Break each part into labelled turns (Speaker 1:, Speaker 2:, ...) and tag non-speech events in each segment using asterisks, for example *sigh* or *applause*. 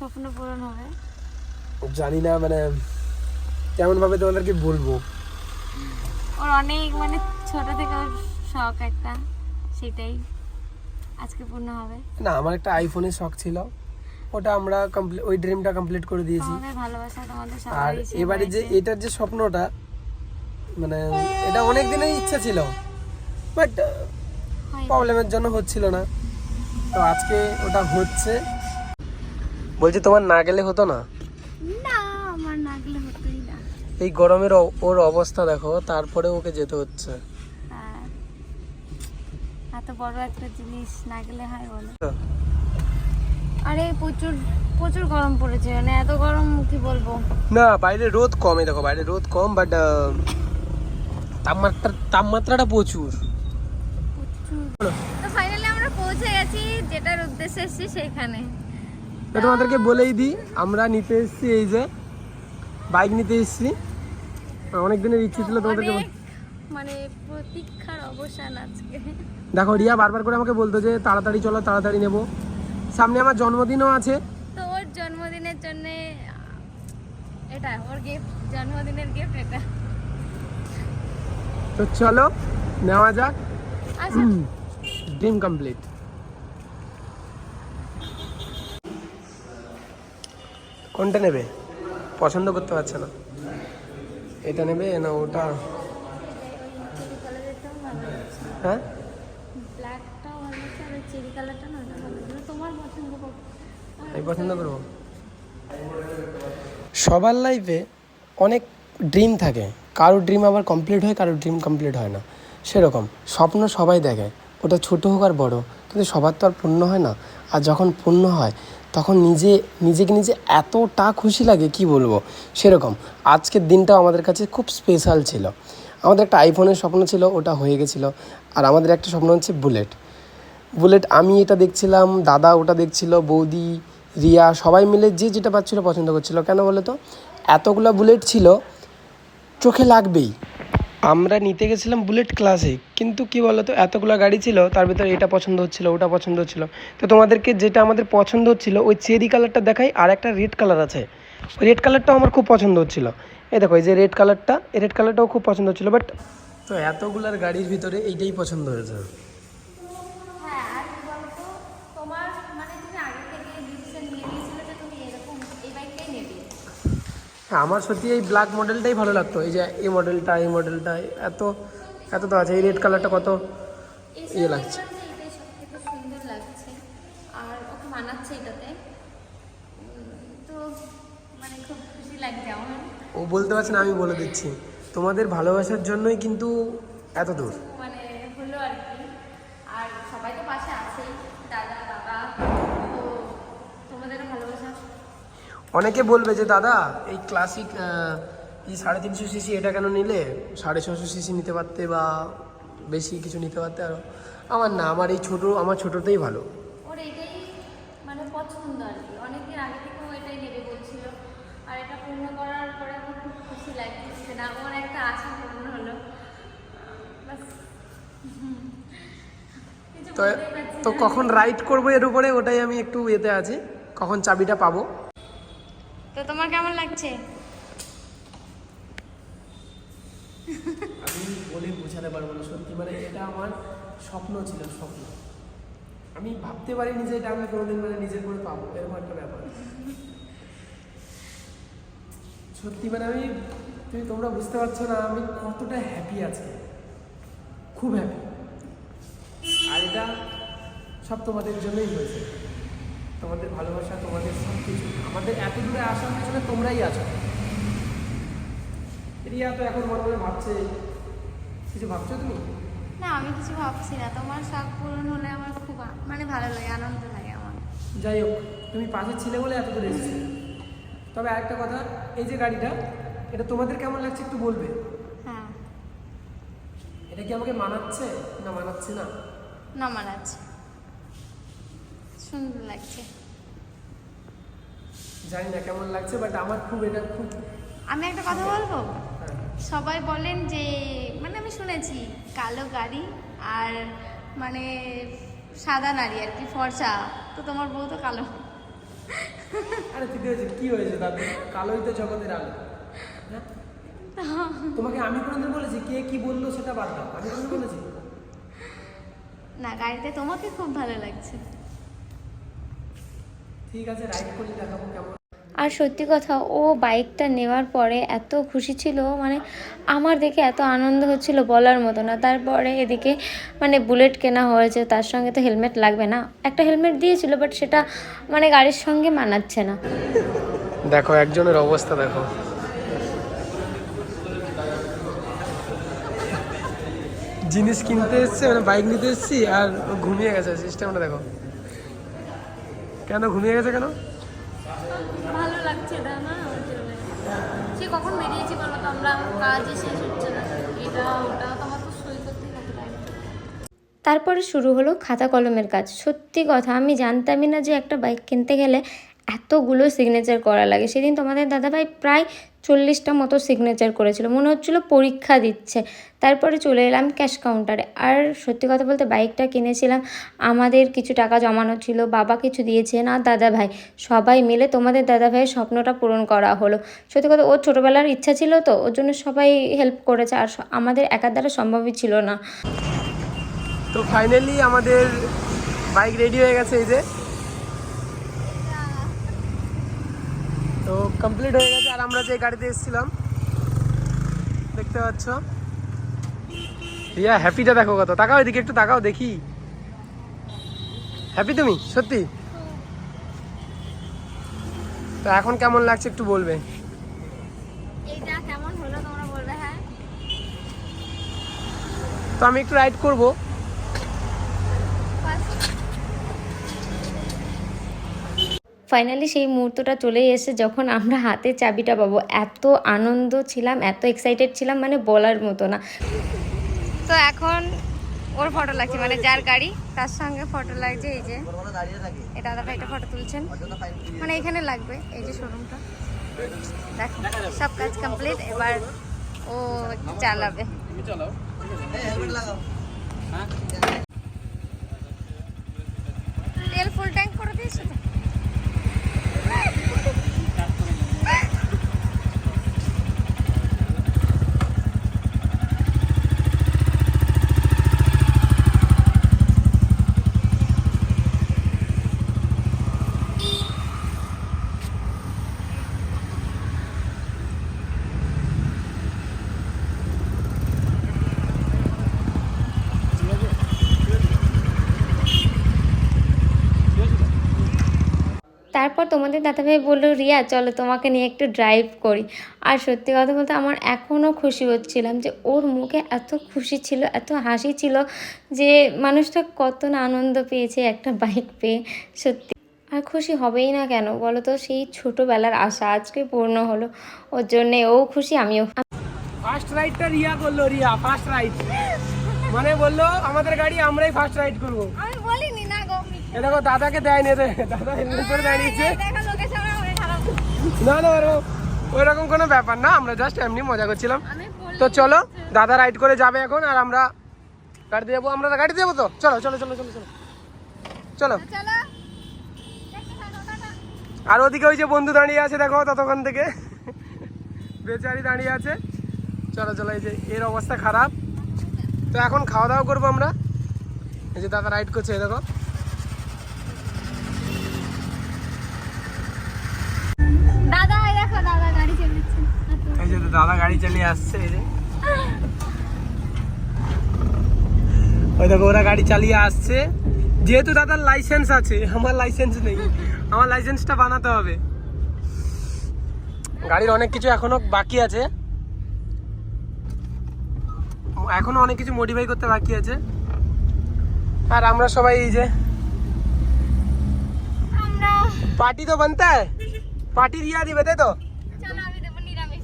Speaker 1: স্বপ্ন পূরণ হবে?
Speaker 2: জানি না মানে কেমন ভাবে তোমাদেরকে বলব।
Speaker 1: ওর অনেক মানে ছোট থেকে ওর শখ একটা সেটাই আজকে পূর্ণ হবে।
Speaker 2: না আমার একটা আইফোনের শখ ছিল। ওটা আমরা কমপ্লিট ওই ড্রিমটা কমপ্লিট করে দিয়েছি।
Speaker 1: ভালোবাসা তোমাদের
Speaker 2: আর এবারে যে এটার যে স্বপ্নটা মানে এটা অনেক দিনের ইচ্ছা ছিল। বাট প্রবলেমের জন্য হচ্ছিল না। তো আজকে ওটা হচ্ছে। বলছি তোমার না গেলে হতো না?
Speaker 1: না আমার না গেলে হতোই না।
Speaker 2: এই গরমের ওর অবস্থা দেখো তারপরে ওকে যেতে হচ্ছে।
Speaker 1: হ্যাঁ। এত বড় একটা জিনিস না গেলে হয় বলো। আরে প্রচুর প্রচুর গরম পড়েছে মানে এত গরম কি বলব?
Speaker 2: না বাইরে রোদ কম এই দেখো বাইরে রোদ কম বাট তাপমাত্রা তাপমাত্রাটা প্রচুর।
Speaker 1: প্রচুর। তো ফাইনালি আমরা পৌঁছে গেছি যেটার উদ্দেশ্যে এসেছি সেখানে।
Speaker 2: তো তোমাদেরকে বলেই দিই আমরা নিতে এসেছি এই যে বাইক নিতে এসেছি। অনেক দিনের ইচ্ছে ছিল তোমাদেরকে
Speaker 1: মানে প্রতীক্ষার অবসান আজকে।
Speaker 2: দেখো রিয়া বারবার করে আমাকে বলতো যে তাড়াতাড়ি চলো তাড়াতাড়ি নেব। সামনে আমার জন্মদিনও আছে।
Speaker 1: তো ওর জন্মদিনের জন্য এটা ওর গিফট জন্মদিনের গিফট এটা।
Speaker 2: তো চলো নেওয়া যাক।
Speaker 1: আচ্ছা। *clears throat*
Speaker 2: ড্রিম কমপ্লিট কোনটা নেবে? পছন্দ করতে পারছে না। এটা নেবে? না ওটা হ্যাঁ? আমি পছন্দ করব। সবার লাইফে অনেক ড্রিম থাকে। কারোর ড্রিম আবার কমপ্লিট হয় কারোর ড্রিম কমপ্লিট হয় না। সেরকম। স্বপ্ন সবাই দেখে। ওটা ছোট হোক আর বড়। কিন্তু সবার তো আর পূর্ণ হয় না। আর যখন পূর্ণ হয় তখন নিজে, নিজেকে নিজে এতটা খুশি লাগে, কি বলব? সেরকম। আজকের দিনটাও আমাদের কাছে খুব স্পেশাল ছিল। আমাদের একটা আইফোনের স্বপ্ন ছিল, ওটা হয়ে গেছিল। আর আমাদের একটা স্বপ্ন হচ্ছে বুলেট বুলেট আমি এটা দেখছিলাম, দাদা ওটা দেখছিল, বৌদি, রিয়া, সবাই মিলে যে যেটা পাচ্ছিল পছন্দ করছিল। কেন বলো তো এতগুলো বুলেট ছিল, চোখে লাগবেই। আমরা নিতে গেছিলাম বুলেট ক্লাসিক কিন্তু কি বলতো, এতগুলো গাড়ি ছিল, তার ভিতরে এটা পছন্দ হচ্ছিল, ওটা পছন্দ হচ্ছিল। তো তোমাদেরকে যেটা আমাদের পছন্দ হচ্ছিল, ওই চেরি কালারটা দেখাই, আর একটা রেড কালার আছে। ওই রেড কালারটাও আমার খুব পছন্দ হচ্ছিল। এই দেখো, এই যে রেড কালারটা, এই রেড কালারটাও খুব পছন্দ হচ্ছিল, বাট তো এতগুলার গাড়ির ভিতরে এইটাই পছন্দ হয়েছে
Speaker 1: হ্যাঁ আর কি বলতো তোমার মানে তুমি আগে থেকে ডিসিশন নিয়ে নিয়েছিলে যে তুমি এরকম এই বাইকটাই নেবে
Speaker 2: হ্যাঁ আমার সত্যি এই ব্ল্যাক মডেলটাই ভালো লাগতো। এই যে এই মডেলটা এই মডেলটা এত এত তো আছে। এই রেড কালারটা কত ইয়ে লাগছে।
Speaker 1: মানে
Speaker 2: ও বলতে পারছে না আমি বলে দিচ্ছি। তোমাদের ভালোবাসার জন্যই কিন্তু এত দূর
Speaker 1: মানে হলো আর কি আর সবাই তো পাশে আছেই দাদা বাবা তো তোমাদেরও ভালোবাসা
Speaker 2: অনেকে বলবে যে দাদা এই ক্লাসিক এই সাড়ে তিনশো সিসি এটা কেন নিলে? সাড়ে ছশো সিসি নিতে পারতে বা বেশি কিছু নিতে পারতে আরও আমার না আমার এই ছোটো আমার ছোটোতেই ভালো।
Speaker 1: ওর এটাই মানে পছন্দ আর কি। অনেকদিন আগে থেকেও এটাই নেবে বলছিল। আর এটা পূর্ণ করার পরে আমার খুব খুশি লাগছে না ওর একটা আশা পূর্ণ হলো। বাস। হুম। কিছু
Speaker 2: তো তো কখন রাইড করব এর উপরে ওটাই আমি একটু এতে আছি। কখন চাবিটা পাবো?
Speaker 1: তো তোমার কেমন লাগছে?
Speaker 2: আমি বলে বোঝাতে পারব না, সত্যি মানে এটা আমার স্বপ্ন ছিল, স্বপ্ন। আমি ভাবতে পারিনি যে এটা আমি কোনোদিন মানে নিজের করে পাবো, এরকম একটা ব্যাপার। সত্যি মানে আমি, তুমি তোমরা বুঝতে পারছ না, আমি কতটা হ্যাপি আছি। খুব হ্যাপি আর এটা সব তোমাদের জন্যই হয়েছে। তোমাদের ভালোবাসা তোমাদের সব কিছু আমাদের এত দূরে আসার পেছনে তোমরাই আছো। রিয়া তো এখন মনে মনে ভাবছে। কিছু ভাবছ তুমি?
Speaker 1: না আমি কিছু ভাবছি না। তোমার শখ পূরণ হলে আমার খুব মানে ভালো লাগে আনন্দ লাগে আমার।
Speaker 2: যাই হোক তুমি পাশে ছিলে বলে এত দূরে এসেছি। তবে আরেকটা কথা এই যে গাড়িটা এটা তোমাদের কেমন লাগছে একটু বলবে?
Speaker 1: হ্যাঁ।
Speaker 2: এটা কি আমাকে মানাচ্ছে? না মানাচ্ছে না?
Speaker 1: নমার আছে সুন্দর লাগছে।
Speaker 2: জানি না কেমন লাগছে বাট আমার খুব এটা খুব
Speaker 1: আমি একটা কথা বলব?
Speaker 2: হ্যাঁ,
Speaker 1: সবাই বলেন যে মানে আমি শুনেছি কালো গাড়ি আর মানে সাদা নারী আর কি ফর্সা। তো তোমার বউ তো কালো।
Speaker 2: আরে দিদি হয়েছে কি হয়েছে তাতে? কালোই তো জগতের আলো। হ্যাঁ? তোমাকে আমি কোনোদিন বলেছি কে কি বলল সেটা বাদ দাও। আমি কোনোদিন বলেছি?
Speaker 1: না গাড়িতে তোমাকে খুব ভালো লাগছে।
Speaker 2: ঠিক আছে রাইড করে দেখাবো কেমন।
Speaker 1: আর সত্যি কথা ও বাইকটা নেওয়ার পরে এত খুশি ছিল মানে আমার দেখে এত আনন্দ হচ্ছিল বলার মতো না। তারপরে এদিকে মানে বুলেট কেনা হয়েছে তার সঙ্গে তো হেলমেট লাগবে না। একটা হেলমেট দিয়েছিল বাট সেটা মানে গাড়ির সঙ্গে মানাচ্ছে না।
Speaker 2: দেখো একজনের অবস্থা দেখো। জিনিস কিনতে এসছে মানে বাইক নিতে এসছি আর ও ঘুমিয়ে গেছে। সিস্টেমটা দেখো। কেন ঘুমিয়ে গেছে কেন?
Speaker 1: ভালো লাগছে না না সে কখন বেরিয়েছি বলো তো? আমরা কাজই শেষ হচ্ছে না। এটা ওটা তোমার তো সই করতে তারপরে শুরু হলো খাতা কলমের কাজ। সত্যি কথা আমি জানতামই না যে একটা বাইক কিনতে গেলে এতগুলো সিগনেচার করা লাগে। সেদিন তোমাদের দাদাভাই প্রায় চল্লিশটা মতো সিগনেচার করেছিল। মনে হচ্ছিল পরীক্ষা দিচ্ছে। তারপরে চলে এলাম ক্যাশ কাউন্টারে আর সত্যি কথা বলতে বাইকটা কিনেছিলাম। আমাদের কিছু টাকা জমানো ছিল, বাবা কিছু দিয়েছেন আর দাদা ভাই, সবাই মিলে তোমাদের দাদা ভাইয়ের স্বপ্নটা পূরণ করা হলো। সত্যি কথা, ওর ছোটোবেলার ইচ্ছা ছিল তো, ওর জন্য সবাই হেল্প করেছে। আর আমাদের একার দ্বারা সম্ভবই ছিল না।
Speaker 2: তো ফাইনালি আমাদের বাইক রেডি হয়ে গেছে এই যে। তো কমপ্লিট হয়ে গেছে আর আমরা যে গাড়িতে এসেছিলাম দেখতে পাচ্ছ। রিয়া হ্যাপিটা দেখো কত। তাকাও এদিকে একটু তাকাও দেখি। হ্যাপি তুমি? সত্যি? তো এখন কেমন লাগছে একটু বলবে?
Speaker 1: হ্যাঁ?
Speaker 2: তো আমি একটু রাইড করব।
Speaker 1: ফাইনালি সেই মুহূর্তটা চলে এসে যখন আমরা হাতে চাবিটা পাবো এত আনন্দ ছিলাম এত এক্সাইটেড ছিলাম মানে বলার মতো না। তো এখন ওর ফটো লাগছে মানে যার গাড়ি তার সঙ্গে ফটো লাগছে এই যে। এই দাদা ভাই এটা ফটো তুলছেন। মানে এখানে লাগবে এই যে শোরুমটা দেখো সব কাজ কমপ্লিট এবার ও চালাবে। তেল ফুল ট্যাঙ্ক করে দিয়েছ তো তারপর তোমাদের দাদাভাই বলল রিয়া চলো তোমাকে নিয়ে একটু ড্রাইভ করি। আর সত্যি কথা বলতে আমার এখনও খুশি হচ্ছিলাম যে ওর মুখে এত খুশি ছিল এত হাসি ছিল যে মানুষটা কত না আনন্দ পেয়েছে একটা বাইক পেয়ে সত্যি। আর খুশি হবেই না কেন বলো তো সেই ছোটোবেলার আশা আজকে পূর্ণ হলো ওর জন্যে ও খুশি আমিও
Speaker 2: ফার্স্ট রাইডটা রিয়া করল রিয়া ফার্স্ট রাইড মানে বলল আমাদের গাড়ি আমরাই ফার্স্ট রাইড করব।
Speaker 1: আমি গো
Speaker 2: এ দেখো দাদাকে দেয়নি দাদা হেলমেট দাঁড়িয়েছে
Speaker 1: খারাপ
Speaker 2: না না ওরকম ওইরকম কোনো ব্যাপার না আমরা জাস্ট এমনি মজা করছিলাম। তো চলো দাদা রাইড করে যাবে এখন আর আমরা গাড়িতে যাব আমরা গাড়িতে যাব তো। চলো চলো চলো চলো চলো। চলো। আর ওদিকে ওই যে বন্ধু দাঁড়িয়ে আছে দেখো ততক্ষণ থেকে। বেচারি দাঁড়িয়ে আছে। চলো চলো এই যে এর অবস্থা খারাপ। তো এখন খাওয়া দাওয়া করব আমরা। এই যে দাদা রাইড করছে দেখো।
Speaker 1: এই
Speaker 2: যে দাদা গাড়ি চালিয়ে আসছে এই যে। ওই দেখো ওরা গাড়ি চালিয়ে আসছে। যেহেতু দাদার লাইসেন্স আছে আমার লাইসেন্স নেই। আমার লাইসেন্সটা বানাতে হবে। গাড়ির অনেক কিছু এখনও বাকি আছে। এখনও অনেক কিছু মডিফাই করতে বাকি আছে। আর আমরা সবাই এই যে পার্টি তো বানতে। পার্টি দিয়া দিবে তাই তো
Speaker 1: চলো আমি দেবো নিরামিষ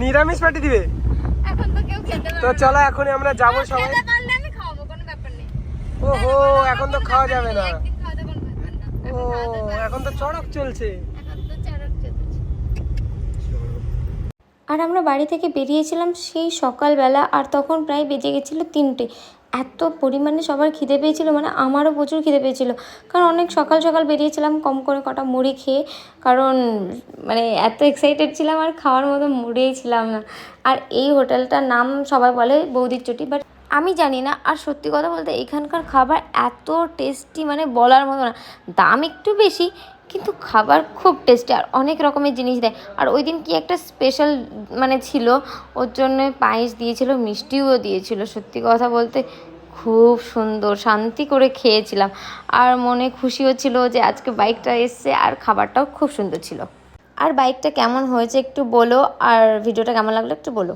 Speaker 2: নিরামিষ পার্টি দিবে?
Speaker 1: এখন তো কেউ খেতে
Speaker 2: তো চলো এখনই আমরা যাব সবাই।
Speaker 1: খেতে পারলে আমি খাওয়াবো কোনো ব্যাপার নেই।
Speaker 2: ওহো এখন তো খাওয়া যাবে
Speaker 1: না।
Speaker 2: ও এখন তো চড়ক চলছে।
Speaker 1: এখন তো চড়ক চলছে। আর আমরা বাড়ি থেকে বেরিয়েছিলাম সেই সকালবেলা আর তখন প্রায় বেজে গেছিল তিনটে। এত পরিমাণে সবার খিদে পেয়েছিল মানে আমারও প্রচুর খিদে পেয়েছিল। কারণ অনেক সকাল সকাল বেরিয়েছিলাম, কম করে কটা মুড়ি খেয়ে, কারণ মানে এত এক্সাইটেড ছিলাম আর খাওয়ার মতো মুড়েই ছিলাম না। আর এই হোটেলটার নাম সবাই বলে বৌদির চটি বাট আমি জানি না, আর সত্যি কথা বলতে এখানকার খাবার এত টেস্টি মানে বলার মতো না। দাম একটু বেশি কিন্তু খাবার খুব টেস্টি আর অনেক রকমের জিনিস দেয়। আর ওই দিন কি একটা স্পেশাল মানে ছিল, ওর জন্য পায়েস দিয়েছিল, মিষ্টিও দিয়েছিল। সত্যি কথা বলতে খুব সুন্দর, শান্তি করে খেয়েছিলাম। আর মনে খুশি হচ্ছিল যে আজকে বাইকটা এসছে, আর খাবারটাও খুব সুন্দর ছিল। আর বাইকটা কেমন হয়েছে একটু বলো, আর ভিডিওটা কেমন লাগল একটু বলো।